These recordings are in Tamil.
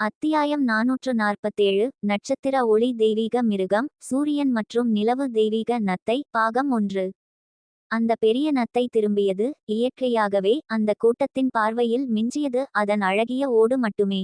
அத்தியாயம் நாநூற்று நாற்பத்தேழு நட்சத்திர ஒளி தெய்வீக மிருகம் சூரியன் மற்றும் நிலவு தெய்வீக நத்தை பாகம் ஒன்று. அந்த பெரிய நத்தை திரும்பியது இயற்கையாகவே அந்த கூட்டத்தின் பார்வையில் மிஞ்சியது அதன் அழகிய ஓடு மட்டுமே.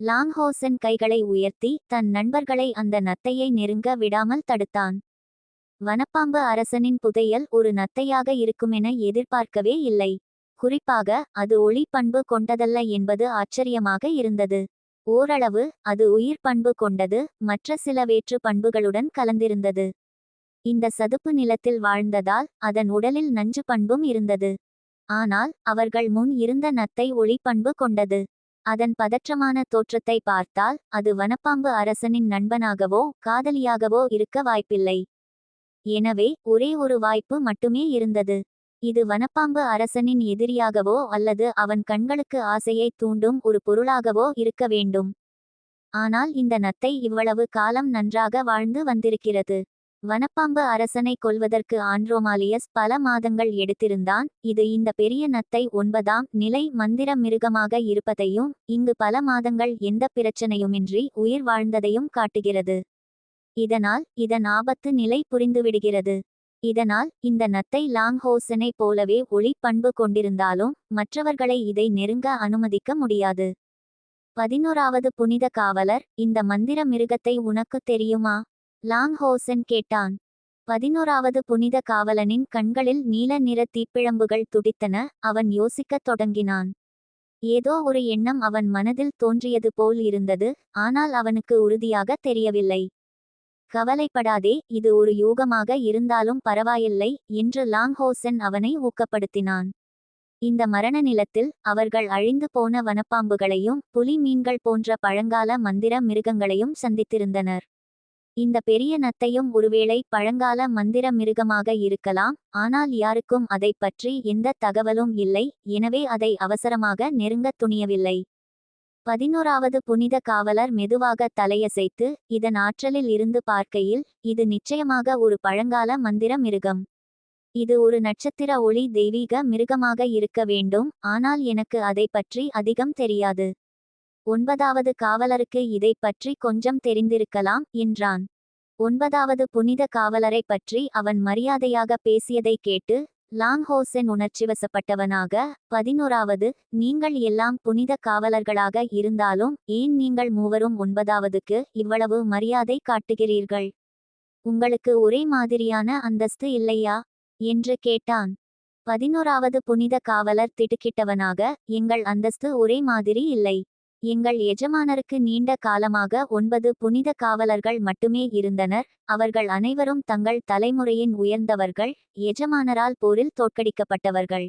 லாங்ஹோசன் கைகளை உயர்த்தி தன் நண்பர்களை அந்த நத்தையை நெருங்க விடாமல் தடுத்தான். வனப்பாம்பு அரசனின் புதையல் ஒரு நத்தையாக இருக்குமென எதிர்பார்க்கவே இல்லை. குறிப்பாக அது ஒளி பண்பு கொண்டதல்ல என்பது ஆச்சரியமாக இருந்தது. ஓரளவு அது உயிர் பண்பு கொண்டது மற்ற சில வேற்று பண்புகளுடன் கலந்திருந்தது. இந்த சதுப்பு நிலத்தில் வாழ்ந்ததால் அதன் உடலில் நஞ்சு பண்பும் இருந்தது. ஆனால் அவர்கள் முன் இருந்த நத்தை ஒளி பண்பு கொண்டது. அதன் பதற்றமான தோற்றத்தை பார்த்தால் அது வனப்பாம்பு அரசனின் நண்பனாகவோ காதலியாகவோ இருக்க வாய்ப்பில்லை. எனவே ஒரே ஒரு வாய்ப்பு மட்டுமே இருந்தது. இது வனப்பாம்பு அரசனின் எதிரியாகவோ அல்லது அவன் கண்களுக்கு ஆசையை தூண்டும் ஒரு பொருளாகவோ இருக்க வேண்டும். ஆனால் இந்த நத்தை இவ்வளவு காலம் நன்றாக வாழ்ந்து வந்திருக்கிறது. வனப்பாம்பு அரசனை கொல்வதற்கு ஆண்ட்ரோமாலியஸ் பல மாதங்கள் எடுத்திருந்தான். இது இந்த பெரிய நத்தை ஒன்பதாம் நிலை மந்திர மிருகமாக இருப்பதையும் இங்கு பல மாதங்கள் எந்த பிரச்சனையுமின்றி உயிர் வாழ்ந்ததையும் காட்டுகிறது. இதனால் இதன் ஆபத்து நிலை புரிந்துவிடுகிறது. இதனால் இந்த நத்தை லாங்ஹோசனை போலவே ஒளி பண்பு கொண்டிருந்தாலும் மற்றவர்களை இதை நெருங்க அனுமதிக்க முடியாது. பதினோராவது புனித காவலர் இந்த மந்திர மிருகத்தை உனக்கு தெரியுமா? லாங்ஹோசன் கேட்டான். பதினோராவது புனித காவலனின் கண்களில் நீல நிற தீப்பிழம்புகள் துடித்தன அவன் யோசிக்கத் தொடங்கினான். ஏதோ ஒரு எண்ணம் அவன் மனதில் தோன்றியது போல் இருந்தது ஆனால் அவனுக்கு உறுதியாக தெரியவில்லை. கவலைப்படாதே இது ஒரு யூகமாக இருந்தாலும் பரவாயில்லை என்று லாங்ஹோசன் அவனை ஊக்கப்படுத்தினான். இந்த மரண நிலத்தில் அவர்கள் அழிந்து போன வனப்பாம்புகளையும் புலி மீன்கள் போன்ற பழங்கால மந்திர மிருகங்களையும் சந்தித்திருந்தனர். இந்த பெரிய நத்தையும் ஒருவேளை பழங்கால மந்திர மிருகமாக இருக்கலாம் ஆனால் யாருக்கும் அதை பற்றி எந்த தகவலும் இல்லை எனவே அதை அவசரமாக நெருங்கத் துணியவில்லை. பதினோராவது புனித காவலர் மெதுவாக தலையசைத்து இதன் ஆற்றலில் இருந்து பார்க்கையில் இது நிச்சயமாக ஒரு பழங்கால மந்திர மிருகம். இது ஒரு நட்சத்திர ஒளி தெய்வீக மிருகமாக இருக்க வேண்டும் ஆனால் எனக்கு அதை பற்றி அதிகம் தெரியாது. ஒன்பதாவது காவலருக்கு இதை பற்றி கொஞ்சம் தெரிந்திருக்கலாம் என்றான். ஒன்பதாவது புனித காவலரை பற்றி அவன் மரியாதையாக பேசியதை கேட்டு லாங்ஹோசன் உணர்ச்சிவசப்பட்டவனாக. பதினோராவது நீங்கள் எல்லாம் புனித காவலர்களாக இருந்தாலும் ஏன் நீங்கள் மூவரும் ஒன்பதாவதுக்கு இவ்வளவு மரியாதை காட்டுகிறீர்கள்? உங்களுக்கு ஒரே மாதிரியான அந்தஸ்து இல்லையா? என்று கேட்டான். பதினோராவது புனித காவலர் திடுக்கிட்டவனாக எங்கள் அந்தஸ்து ஒரே மாதிரி இல்லை. எங்கள் எஜமானருக்கு நீண்ட காலமாக ஒன்பது புனித காவலர்கள் மட்டுமே இருந்தனர். அவர்கள் அனைவரும் தங்கள் தலைமுறையின் உயர்ந்தவர்கள் எஜமானரால் போரில் தோற்கடிக்கப்பட்டவர்கள்.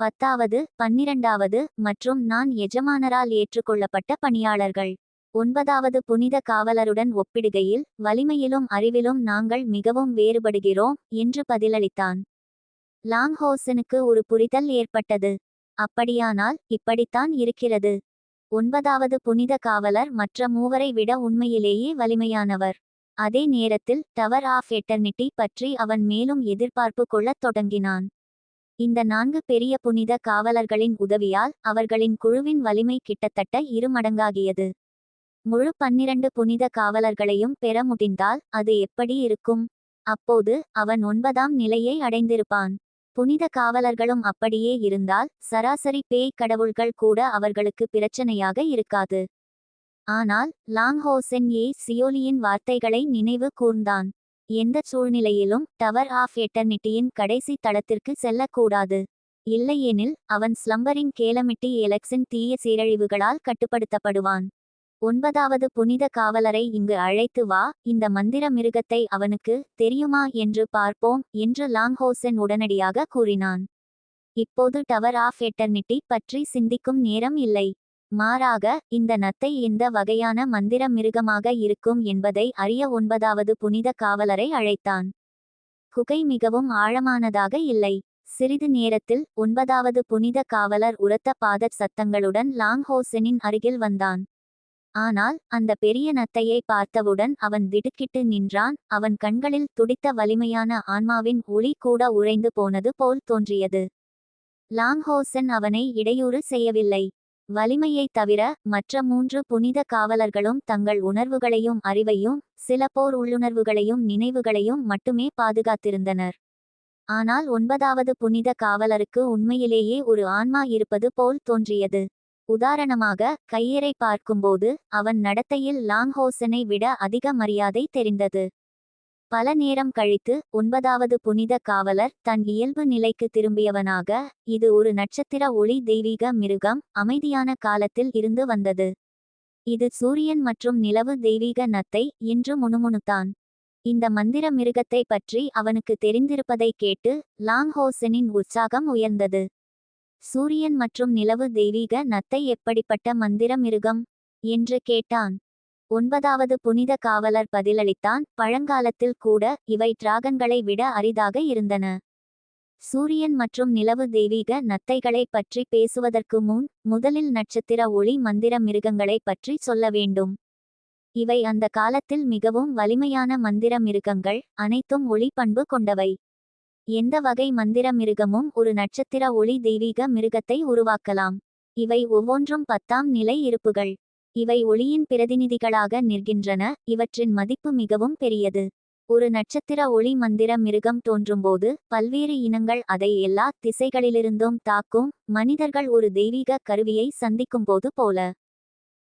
பத்தாவது பன்னிரண்டாவது மற்றும் நான் எஜமானரால் ஏற்றுக்கொள்ளப்பட்ட பணியாளர்கள். ஒன்பதாவது புனித காவலருடன் ஒப்பிடுகையில் வலிமையிலும் அறிவிலும் நாங்கள் மிகவும் வேறுபடுகிறோம் என்று பதிலளித்தான். லாங்ஹோசனுக்கு ஒரு புரிதல் ஏற்பட்டது. அப்படியானால் இப்படித்தான் இருக்கிறது. ஒன்பதாவது புனித காவலர் மற்ற மூவரை விட உண்மையிலேயே வலிமையானவர். அதே நேரத்தில் டவர் ஆஃப் எட்டர்னிட்டி பற்றி அவன் மேலும் எதிர்பார்ப்பு கொள்ளத் தொடங்கினான். இந்த நான்கு பெரிய புனித காவலர்களின் உதவியால் அவர்களின் குழுவின் வலிமை கிட்டத்தட்ட இரு மடங்காகியது. முழு பன்னிரண்டு புனித காவலர்களையும் பெற முடிந்தால் அது எப்படி இருக்கும்? அப்போது அவன் ஒன்பதாம் நிலையை அடைந்திருப்பான். புனித காவலர்களும் அப்படியே இருந்தால் சராசரி பேய் கடவுள்கள் கூட அவர்களுக்கு பிரச்சனையாக இருக்காது. ஆனால் லாங்ஹோசென் ஏ சியோலியின் வார்த்தைகளை நினைவு கூர்ந்தான். எந்த சூழ்நிலையிலும் டவர் ஆஃப் எட்டர்னிட்டியின் கடைசி தளத்திற்கு செல்லக்கூடாது. இல்லையெனில் அவன் ஸ்லம்பரிங் கேலமிட்டி எலக்ஸின் தீய சீரழிவுகளால் கட்டுப்படுத்தப்படுவான். ஒன்பதாவது புனித காவலரை இங்கு அழைத்து வா இந்த மந்திர மிருகத்தை அவனுக்கு தெரியுமா என்று பார்ப்போம் என்று லாங்ஹோசன் உடனடியாக கூறினான். இப்போது டவர் ஆஃப் எட்டர்னிட்டி பற்றி சிந்திக்கும் நேரம் இல்லை. மாறாக இந்த நத்தை எந்த வகையான மந்திர மிருகமாக இருக்கும் என்பதை அறிய ஒன்பதாவது புனித காவலரை அழைத்தான். குகை மிகவும் ஆழமானதாக இல்லை. சிறிது நேரத்தில் ஒன்பதாவது புனித காவலர் உரத்த பாதச் சத்தங்களுடன் லாங்ஹோசனின் அருகில் வந்தான். ஆனால் அந்த பெரிய நத்தையை பார்த்தவுடன் அவன் திடுக்கிட்டு நின்றான். அவன் கண்களில் துடித்த வலிமையான ஆன்மாவின் ஒளி கூட உறைந்து போனது போல் தோன்றியது. லாங்ஹோசன் அவனை இடையூறு செய்யவில்லை. வலிமையைத் தவிர மற்ற மூன்று புனித காவலர்களும் தங்கள் உணர்வுகளையும் அறிவையும் சில போர் உள்ளுணர்வுகளையும் நினைவுகளையும் மட்டுமே பாதுகாத்திருந்தனர். ஆனால் ஒன்பதாவது புனித காவலருக்கு உண்மையிலேயே ஒரு ஆன்மா இருப்பது போல் தோன்றியது. உதாரணமாக கையரை பார்க்கும்போது அவன் நடத்தையில் லாங்ஹோசனை விட அதிக மரியாதை தெரிந்தது. பல நேரம் கழித்து ஒன்பதாவது புனித காவலர் தன் இயல்பு நிலைக்கு திரும்பியவனாக இது ஒரு நட்சத்திர ஒளி தெய்வீக மிருகம் அமைதியான காலத்தில் இருந்து வந்தது. இது சூரியன் மற்றும் நிலவு தெய்வீக நத்தை இன்று முணுமுணுத்தான். இந்த மந்திர மிருகத்தை பற்றி அவனுக்கு தெரிந்திருப்பதை கேட்டு லாங்ஹோசனின் உற்சாகம் உயர்ந்தது. சூரியன் மற்றும் நிலவு தெய்வீக நத்தை எப்படிப்பட்ட மந்திர மிருகம் என்று கேட்டான். ஒன்பதாவது புனித காவலர் பதிலளித்தான் பழங்காலத்தில் கூட இவை டிராகன்களை விட அரிதாக இருந்தன. சூரியன் மற்றும் நிலவு தெய்வீக நத்தைகளை பற்றி பேசுவதற்கு முன் முதலில் நட்சத்திர ஒளி மந்திர மிருகங்களை பற்றி சொல்ல வேண்டும். இவை அந்த காலத்தில் மிகவும் வலிமையான மந்திர மிருகங்கள் அனைத்தும் ஒளி பண்பு கொண்டவை. எந்த வகை மந்திர மிருகமும் ஒரு நட்சத்திர ஒளி தெய்வீக மிருகத்தை உருவாக்கலாம். இவை ஒவ்வொன்றும் பத்தாம் நிலை இருப்புகள். இவை ஒளியின் பிரதிநிதிகளாக நிற்கின்றன இவற்றின் மதிப்பு மிகவும் பெரியது. ஒரு நட்சத்திர ஒளி மந்திர மிருகம் தோன்றும்போது பல்வேறு இனங்கள் அதை எல்லா திசைகளிலிருந்தும் தாக்கும் மனிதர்கள் ஒரு தெய்வீக கருவியை சந்திக்கும்போது போல.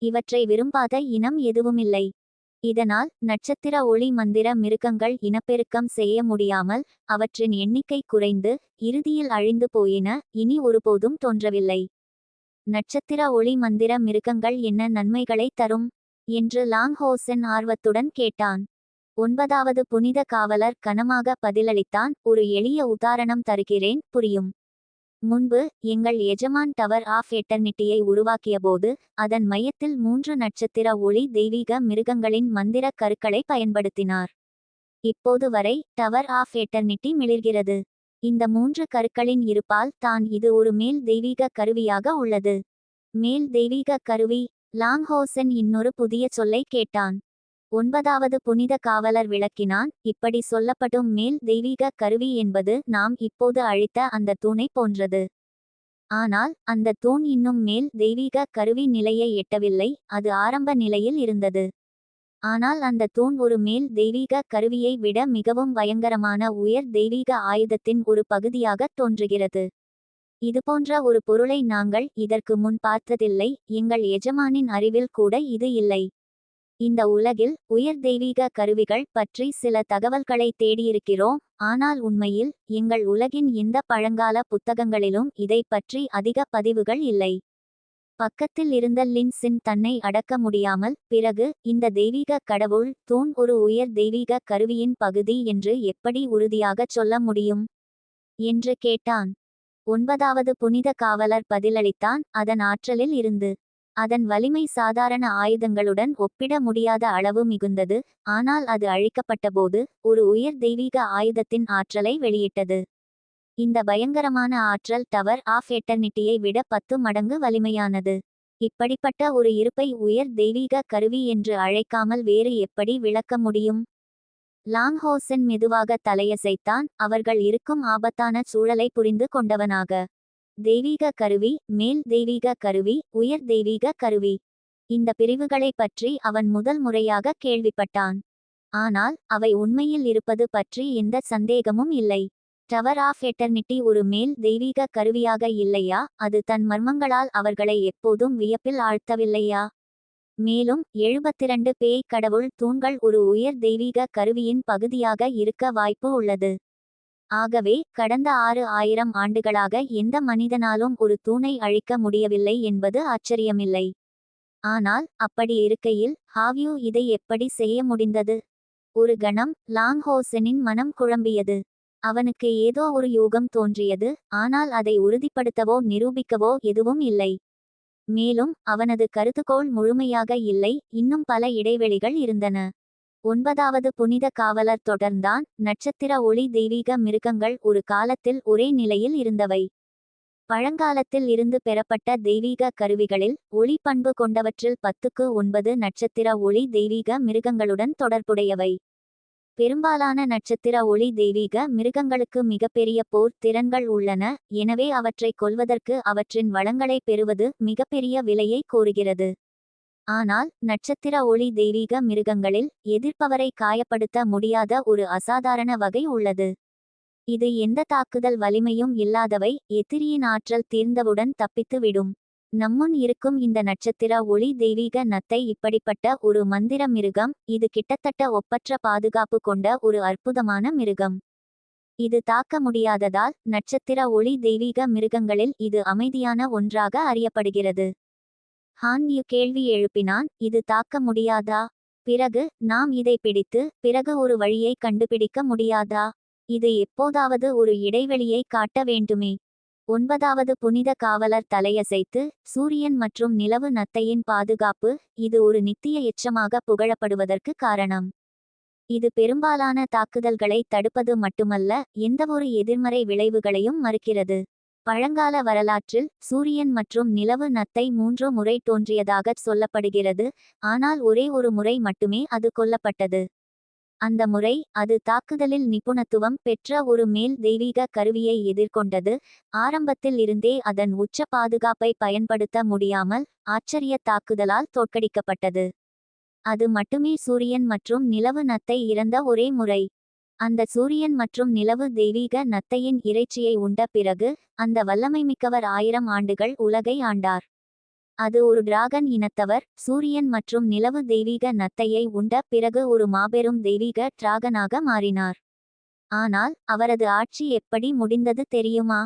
இவற்றை விரும்பாத இனம் எதுவுமில்லை. இதனால் நட்சத்திர ஒளி மந்திர மிருகங்கள் இனப்பெருக்கம் செய்ய முடியாமல் அவற்றின் எண்ணிக்கை குறைந்து இறுதியில் அழிந்து போயின. இனி ஒருபோதும் தோன்றவில்லை. நட்சத்திர ஒளி மந்திர மிருகங்கள் என்ன நன்மைகளை தரும்? என்று லாங்ஹோசன் ஆர்வத்துடன் கேட்டான். ஒன்பதாவது புனித காவலர் கனமாக பதிலளித்தான் ஒரு எளிய உதாரணம் தருகிறேன் புரியும். முன்பு எங்கள் எஜமான் டவர் ஆஃப் எட்டர்னிட்டியை உருவாக்கியபோது அதன் மையத்தில் மூன்று நட்சத்திர ஒளி தெய்வீக மிருகங்களின் மந்திர கருக்களை பயன்படுத்தினார். இப்போது வரை டவர் ஆஃப் எட்டர்னிட்டி மிளிர்கிறது. இந்த மூன்று கருக்களின் இருப்பால் தான் இது ஒரு மேல் தெய்வீக கருவியாக உள்ளது. மேல் தெய்வீக கருவி லாங்ஹோசன் இன்னொரு புதிய சொல்லை கேட்டான். ஒன்பதாவது புனித காவலர் விளக்கினான் இப்படி சொல்லப்படும் மேல் தெய்வீக கருவி என்பது நாம் இப்போது அழித்த அந்த தூணை போன்றது. ஆனால் அந்த தூண் இன்னும் மேல் தெய்வீக கருவி நிலையை எட்டவில்லை அது ஆரம்ப நிலையில் இருந்தது. ஆனால் அந்த தூண் ஒரு மேல் தெய்வீக கருவியை விட மிகவும் பயங்கரமான உயர் தெய்வீக ஆயுதத்தின் ஒரு பகுதியாக தோன்றுகிறது. இதுபோன்ற ஒரு பொருளை நாங்கள் இதற்கு முன் பார்த்ததில்லை எங்கள் எஜமானின் அறிவில் கூட இது இல்லை. இந்த உலகில் உயர் தெய்வீக கருவிகள் பற்றி சில தகவல்களை தேடியிருக்கிறோம். ஆனால் உண்மையில் எங்கள் உலகின் எந்த பழங்கால புத்தகங்களிலும் இதை பற்றி அதிக பதிவுகள் இல்லை. பக்கத்தில் இருந்த லின்சின் தன்னை அடக்க முடியாமல் பிறகு இந்த தெய்வீக கடவுள் தூண் ஒரு உயர் தெய்வீக கருவியின் பகுதி என்று எப்படி உறுதியாகச் சொல்ல முடியும்? என்று கேட்டான். ஒன்பதாவது புனித காவலர் பதிலளித்தான் அதன் ஆற்றலில் இருந்து. அதன் வலிமை சாதாரண ஆயுதங்களுடன் ஒப்பிட முடியாத அளவு மிகுந்தது. ஆனால் அது அழிக்கப்பட்டபோது ஒரு உயர் தெய்வீக ஆயுதத்தின் ஆற்றலை வெளியிட்டது. இந்த பயங்கரமான ஆற்றல் டவர் ஆஃப் எட்டர்னிட்டியை விட பத்து மடங்கு வலிமையானது. இப்படிப்பட்ட ஒரு இருப்பை உயர் தெய்வீக கருவி என்று அழைக்காமல் வேறு எப்படி விளக்க முடியும்? லாங்ஹோசன் மெதுவாக தலையசைத்தான். அவர்கள் இருக்கும் ஆபத்தான சூழலை புரிந்து கொண்டவனாக தெய்வீக கருவி மேல் தெய்வீக கருவி உயர் தெய்வீக கருவி. இந்த பிரிவுகளை பற்றி அவன் முதல் முறையாக கேள்விப்பட்டான். ஆனால் அவை உண்மையில் இருப்பது பற்றி எந்த சந்தேகமும் இல்லை. டவர் ஆஃப் எட்டர்னிட்டி ஒரு மேல் தெய்வீக கருவியாக இல்லையா? அது தன் மர்மங்களால் அவர்களை எப்போதும் வியப்பில் ஆழ்த்தவில்லையா? மேலும் எழுபத்திரண்டு பேய் கடவுள் தூண்கள் ஒரு உயர் தெய்வீக கருவியின் பகுதியாக இருக்க வாய்ப்பு உள்ளது. ஆகவே கடந்த ஆறு ஆயிரம் ஆண்டுகளாக எந்த மனிதனாலும் ஒரு தூணை அழிக்க முடியவில்லை என்பது ஆச்சரியமில்லை. ஆனால் அப்படி இருக்கையில் ஹாவ்யூ இதை எப்படி செய்ய முடிந்தது? ஒரு கணம் லாங்ஹோசனின் மனம் குழம்பியது. அவனுக்கு ஏதோ ஒரு யூகம் தோன்றியது ஆனால் அதை உறுதிப்படுத்தவோ நிரூபிக்கவோ எதுவும் இல்லை. மேலும் அவனது கருதுகோள் முழுமையாக இல்லை இன்னும் பல இடைவெளிகள் இருந்தன. ஒன்பதாவது புனித காவலர் தொடர்ந்தான். நட்சத்திர ஒளி தெய்வீக மிருகங்கள் ஒரு காலத்தில் ஒரே நிலையில் இருந்தவை. பழங்காலத்தில் இருந்து பெறப்பட்ட தெய்வீக கருவிகளில் ஒளி பண்பு கொண்டவற்றில் பத்துக்கு ஒன்பது நட்சத்திர ஒளி தெய்வீக மிருகங்களுடன் தொடர்புடையவை. பெரும்பாலான நட்சத்திர ஒளி தெய்வீக மிருகங்களுக்கு மிகப்பெரிய போர் திறன்கள் உள்ளன. எனவே அவற்றைக் கொல்வதற்கு அவற்றின் வளங்களை பெறுவது மிகப்பெரிய விலையை கோருகிறது. ஆனால் நட்சத்திர ஒளி தெய்வீக மிருகங்களில் எதிர்ப்பவரை காயப்படுத்த முடியாத ஒரு அசாதாரண வகை உள்ளது. இது எந்த தாக்குதல் வலிமையும் இல்லாதவை எதிரியின் ஆற்றல் தீர்ந்தவுடன் தப்பித்து விடும். நம்முன் இருக்கும் இந்த நட்சத்திர ஒளி தெய்வீக நத்தை இப்படிப்பட்ட ஒரு மந்திர மிருகம் இது கிட்டத்தட்ட ஒப்பற்ற பாதுகாப்பு கொண்ட ஒரு அற்புதமான மிருகம். இது தாக்க முடியாததால் நட்சத்திர ஒளி தெய்வீக மிருகங்களில் இது அமைதியான ஒன்றாக அறியப்படுகிறது. ஹான் யு கேள்வி எழுப்பினான் இது தாக்க முடியாதா? பிறகு நாம் இதை பிடித்து பிறகு ஒரு வழியை கண்டுபிடிக்க முடியாதா? இது எப்போதாவது ஒரு இடைவெளியை காட்ட வேண்டுமே. ஒன்பதாவது புனித காவலர் தலையசைத்து சூரியன் மற்றும் நிலவு நத்தையின் பாதுகாப்பு இது ஒரு நித்திய எச்சமாக புகழப்படுவதற்கு காரணம். இது பெரும்பாலான தாக்குதல்களை தடுப்பது மட்டுமல்ல எந்தவொரு எதிர்மறை விளைவுகளையும் மறுக்கிறது. பழங்கால வரலாற்றில் சூரியன் மற்றும் நிலவு நத்தை மூன்று முறை தோன்றியதாக சொல்லப்படுகிறது ஆனால் ஒரே ஒரு முறை மட்டுமே அது கொல்லப்பட்டது. அந்த முறை அது தாக்குதலில் நிபுணத்துவம் பெற்ற ஒரு மேல் தெய்வீக கருவியை எதிர்கொண்டது ஆரம்பத்தில் இருந்தே அதன் உச்ச பாதுகாப்பை பயன்படுத்த முடியாமல் ஆச்சரிய தாக்குதலால் தோற்கடிக்கப்பட்டது. அது மட்டுமே சூரியன் மற்றும் நிலவு நத்தை இறந்த ஒரே முறை. அந்த சூரியன் மற்றும் நிலவு தெய்வீக நத்தையின் இறைச்சியை உண்ட பிறகு அந்த வல்லமைமிக்கவர் ஆயிரம் ஆண்டுகள் உலகை ஆண்டார். அது ஒரு டிராகன் இனத்தவர் சூரியன் மற்றும் நிலவு தெய்வீக நத்தையை உண்ட பிறகு ஒரு மாபெரும் தெய்வீக டிராகனாக மாறினார். ஆனால் அவரது ஆட்சி எப்படி முடிந்தது தெரியுமா?